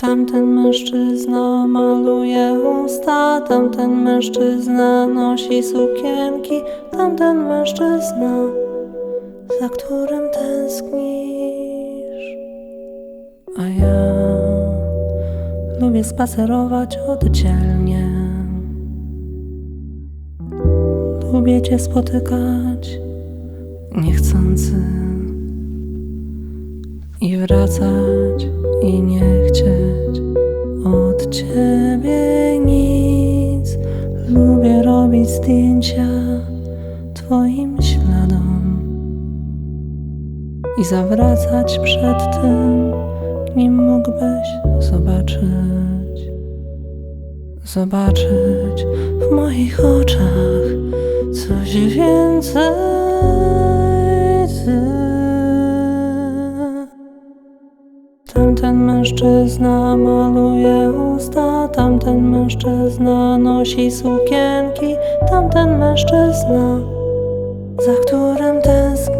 Tamten mężczyzna maluje usta, tamten mężczyzna nosi sukienki, tamten mężczyzna, za którym tęsknisz. A ja lubię spacerować oddzielnie. Lubię cię spotykać niechcący i wracać i nie chcieć od ciebie nic. Lubię robić zdjęcia twoim śladom i zawracać przed tym, nim mógłbyś zobaczyć. Zobaczyć w moich oczach coś więcej. Tamten mężczyzna maluje usta, tamten mężczyzna nosi sukienki, tamten mężczyzna, za którym tęsknisz.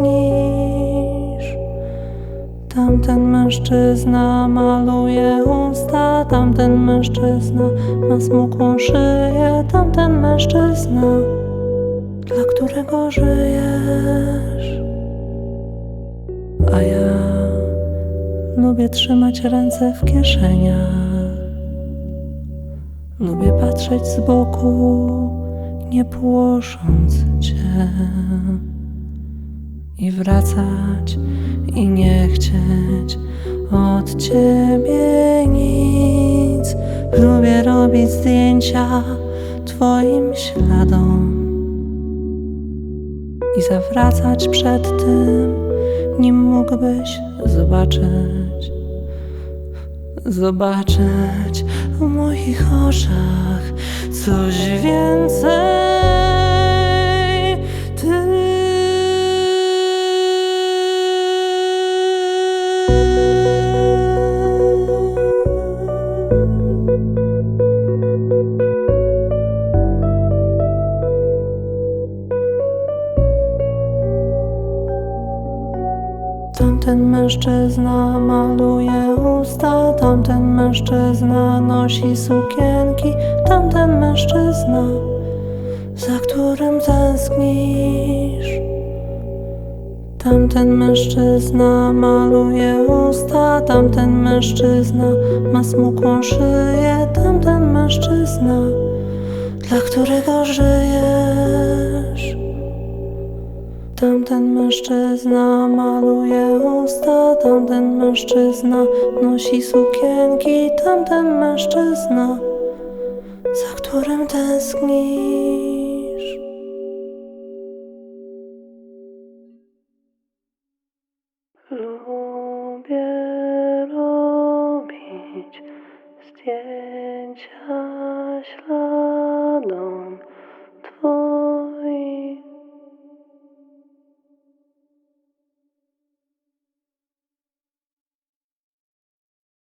Tamten mężczyzna maluje usta, tamten mężczyzna ma smukłą szyję, tamten mężczyzna, dla którego żyjesz. Lubię trzymać ręce w kieszeniach. Lubię patrzeć z boku, nie płosząc cię. I wracać i nie chcieć od ciebie nic. Lubię robić zdjęcia twoim śladom i zawracać przed tym, nim mógłbyś zobaczyć. Zobaczyć w moich oczach coś więcej. Tamten mężczyzna maluje usta, tamten mężczyzna nosi sukienki, tamten mężczyzna, za którym tęsknisz. Tamten mężczyzna maluje usta, tamten mężczyzna ma smukłą szyję, tamten mężczyzna, dla którego żyjesz. Tamten mężczyzna maluje usta, tamten mężczyzna nosi sukienki, tamten mężczyzna, za którym tęsknisz. Lubię robić zdjęcia śladom.